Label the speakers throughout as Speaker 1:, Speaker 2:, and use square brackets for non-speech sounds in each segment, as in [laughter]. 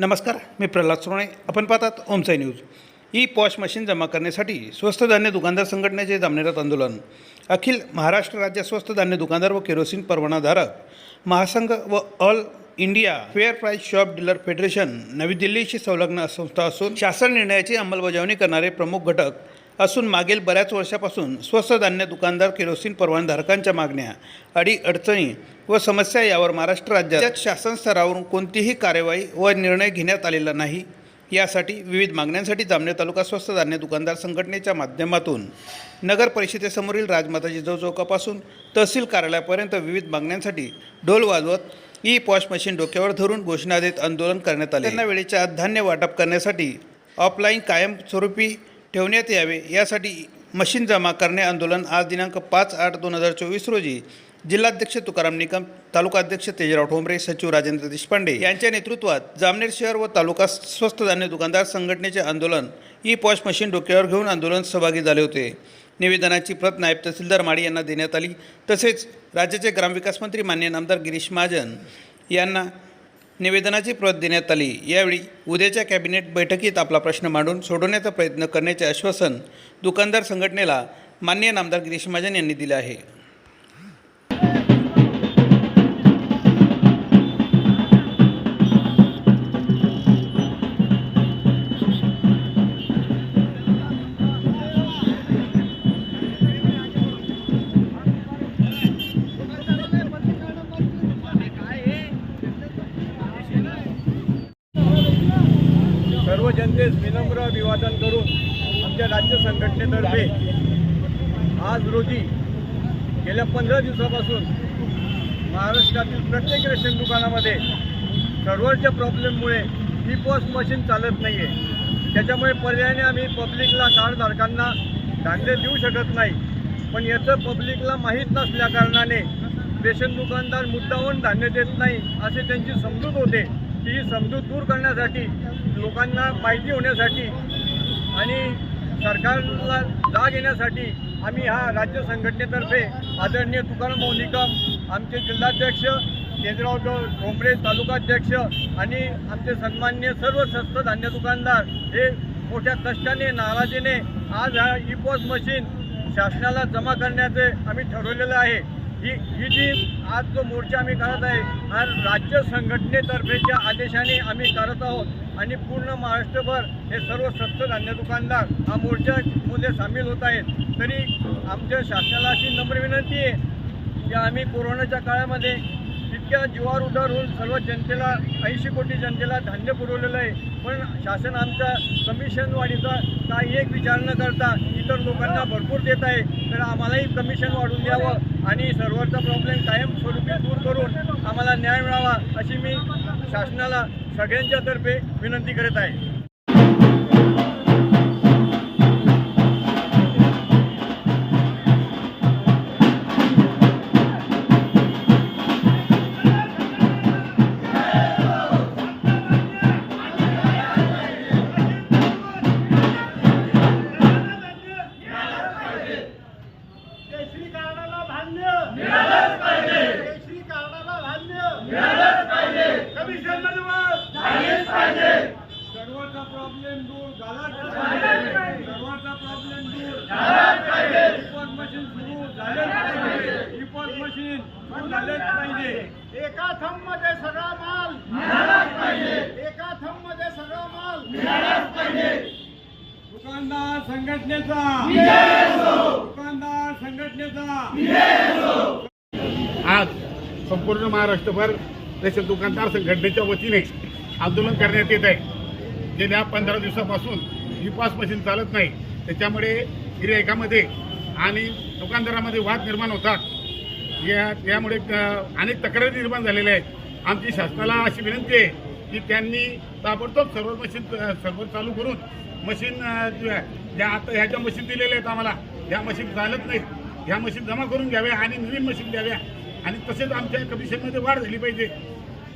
Speaker 1: नमस्कार मी प्रल्हाद सोने आपण पाहतात Omsai news. E POS machine जमा करण्यासाठी स्वस्त धान्य दुकानदार संघटनेचे जामनेरात आंदोलन. अखिल महाराष्ट्र राज्य स्वस्त धान्य दुकानदार व केरोसिन परवानाधारक महासंघ व all India fair price shop dealer federation नवी दिल्लीशी संलग्न संस्था असून शासन निर्णयाची अंमलबजावणी करणारे प्रमुख घटक असून मागील बऱ्याच वर्षापासून स्वस्त धान्य दुकानदार किरोसिन परवानधारकांच्या मागण्या अडी अडचणी व समस्या यावर महाराष्ट्र राज्यात शासन स्तरावरून कोणतीही कार्यवाही व निर्णय घेण्यात आलेला नाही. यासाठी विविध मागण्यांसाठी जामनेर तालुका स्वस्त धान्य दुकानदार संघटनेच्या माध्यमातून नगर परिषदेसमोरील राजमाता जिजाऊ चौकापासून तहसील कार्यालयापर्यंत विविध मागण्यांसाठी ढोल वाजवत ई पॉश मशीन डोक्यावर धरून घोषणा देत आंदोलन करण्यात आले. त्यांना वेळेच्या आत धान्य वाटप करण्यासाठी ऑफलाईन कायमस्वरूपी ठेवण्यात यावे. यासाठी मशीन जमा करणे आंदोलन आज दिनांक पाच आठ दोन हजार चोवीस रोजी जिल्हाध्यक्ष तुकाराम निकम तालुकाध्यक्ष तेजराव ठोंबरे सचिव राजेंद्र देशपांडे यांच्या नेतृत्वात जामनेर शहर व तालुका स्वस्त धान्य दुकानदार संघटनेचे आंदोलन ई पॉश मशीन डोक्यावर घेऊन आंदोलन सहभागी झाले होते. निवेदनाची प्रत नायब तहसीलदार माळी यांना देण्यात आली. तसेच राज्याचे ग्रामविकास मंत्री मान्य नामदार गिरीश महाजन यांना निवेदनाची प्रत देण्यात आली. यावेळी उद्याच्या कॅबिनेट बैठकीत आपला प्रश्न मांडून सोडवण्याचा प्रयत्न करण्याचे आश्वासन दुकानदार संघटनेला मान्य नामदार गिरीश महाजन यांनी दिले आहे.
Speaker 2: सर्व विनम्र अभिवादन करून आमच्या राज्य संघटनेतर्फे आज रोजी गेल्या पंधरा दिवसापासून महाराष्ट्रातील प्रत्येक रेशन दुकानामध्ये सर्व्हरच्या प्रॉब्लेममुळे ई पॉस मशीन चालत नाही आहे त्याच्यामुळे पर्यायाने आम्ही पब्लिकला कार्डधारकांना धान्य देऊ शकत नाही. पण याचं पब्लिकला माहीत नसल्या कारणाने रेशन दुकानदार मुद्दावून धान्य देत नाही असे त्यांची समजूत होते. ती ही समजूत दूर करण्यासाठी लोकांना माहिती होण्यासाठी आणि सरकारला जाग येण्यासाठी आम्ही हा राज्य संघटनेतर्फे आदरणीय तुकाराम भाऊ निकम आमचे जिल्हाध्यक्ष केंद्राव ठोंबरे तालुकाध्यक्ष आणि आमचे सन्मान्य सर्व स्वस्त धान्य दुकानदार हे मोठ्या कष्टाने नाराजीने आज हा ई पॉस मशीन शासनाला जमा करण्याचे आम्ही ठरवलेलं आहे. ही ही जी आज जो मोर्चा आम्ही करत आहे हा राज्य संघटनेतर्फेच्या आदेशाने आम्ही करत आहोत. आणि पूर्ण महाराष्ट्रभर हे सर्व स्वस्त धान्य दुकानदार हा मोर्चामध्ये सामील होत आहेत. तरी आमच्या शासनाला अशी नम्र विनंती आहे की आम्ही कोरोनाच्या काळामध्ये इतक्या जीवावर उधार होऊन सर्व जनतेला ऐंशी कोटी जनतेला धान्य पुरवलेलं आहे. पण शासन आमच्या कमिशन वाढीचा काही एक विचार न करता इतर लोकांना भरपूर देत आहे. तर आम्हालाही कमिशन वाढवून द्यावं आणि सर्वरचा प्रॉब्लेम कायमस्वरूपी दूर करून आम्हाला न्याय मिळावा अशी मी शासनाला सगळ्यांच्या तर्फे विनंती करत आहे.
Speaker 3: पाहिजे. एका थंबमध्ये सगळा माल. मिळालाच पाहिजे. एका थंबमध्ये सगळा माल. मिळालाच पाहिजे.
Speaker 2: दुकानदार संघटनेचा. दुकानदार संघटनेचा.
Speaker 4: आज संपूर्ण महाराष्ट्रभर रेशन दुकानदार संघटनेच्या वतीने आंदोलन करण्यात येत आहे. गेल्या पंधरा दिवसापासून ही पास मशीन चालत नाही. त्याच्यामुळे गिरायकामध्ये आणि दुकानदारामध्ये वाद निर्माण होतात. या यामुळे अनेक तक्रारी निर्माण झालेल्या आहेत. आमची शासनाला अशी विनंती आहे की त्यांनी ताबडतोब सर्व मशीन सर्व चालू करून मशीन ज्या आता ह्या ज्या मशीन दिलेल्या आहेत आम्हाला ह्या मशीन चालत नाहीत. ह्या मशीन जमा करून घ्याव्या आणि नवीन मशीन द्याव्या. आणि तसेच आमच्या कमिशनमध्ये वाढ झाली पाहिजे.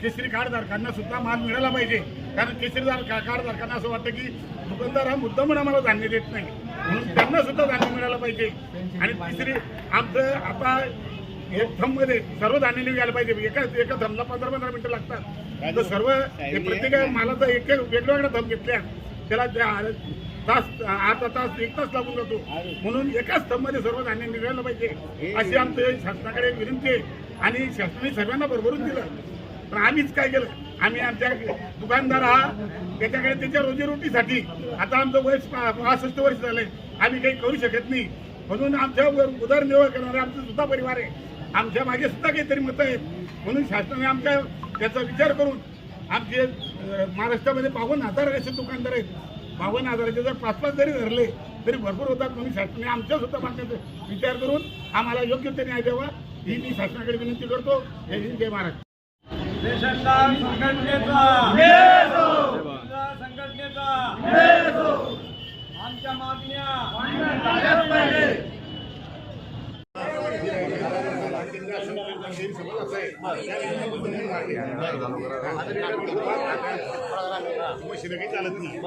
Speaker 4: केसरी कार्डधारकांना सुद्धा माल मिळाला पाहिजे. कारण केसरीदार का कार्डधारकांना असं वाटतं की दुकानदार हा मुद्दा म्हणून आम्हाला धान्य देत नाही. म्हणून त्यांना सुद्धा धान्य मिळालं पाहिजे. आणि तिसरी आमचं आता एक थंबमध्ये सर्व धान्य निघायला पाहिजे. एका एका थंबला पंधरा पंधरा मिनिटं लागतात. तर सर्व हे प्रत्येक मालाचा एक वेगवेगळा दम घेतल्या. त्याला त्या- तास अर्धा तास एक तास लागून जातो. म्हणून एकाच स्तंभमध्ये सर्व धान्य निघायला पाहिजे. अशी आमचं शासनाकडे विनंती आहे. आणि शासनाने सर्वांना भरभरून दिलं. पण आम्हीच काय केलं? आम्ही आमच्या दुकानदार हा त्याच्याकडे त्याच्या रोजीरोटीसाठी आता आमचं वय पासष्ट वर्ष झालंय. आम्ही काही करू शकत नाही. म्हणून आमच्या उदरनिर्वाह करणारे आमचा सुद्धा परिवार आहे. आमच्या मागे सुद्धा काहीतरी मतं आहेत. म्हणून शासनाने आमच्या त्याचा विचार करून आमचे महाराष्ट्रामध्ये बावन्न हजार असे दुकानदार आहेत. बावन्न हजाराचे जर पाच पाच जरी धरले तरी भरपूर होतात. म्हणून शासनाने आमच्या सुद्धा मागण्याचा विचार करून आम्हाला योग्य ते न्याय द्यावा ही मी शासनाकडे विनंती करतो. जय हिंद जय महाराष्ट्र.
Speaker 2: संघटनेचा. संघटनेचा आमच्या मागण्या
Speaker 4: मशीन चालत नाही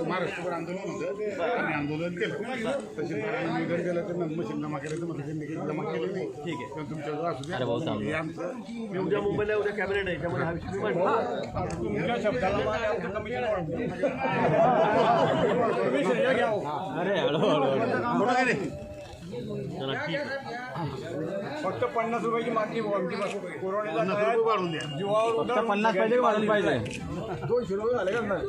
Speaker 4: महाराष्ट्रभर आंदोलन होतं आंदोलन केलं तहसीलदारांनी केलं तर मशीन जमा केलं तर मशीन जमा केली नाही ठीक आहे. तुमच्याजवळ असू द्या आमचं
Speaker 5: उद्या मुंबईला उद्या कॅबिनेट आहे त्यामध्ये हा विषय
Speaker 2: शब्दाला आमचं कमिशन वाढवतो. तुम्ही श्रेय घ्या हो. फक्त पन्नास रुपयाची मागणी. कोरोनाच्या
Speaker 5: पन्नास पाहिजे वाढून पाहिजे.
Speaker 2: दोनशे रुपये झाले का? [laughs] नाही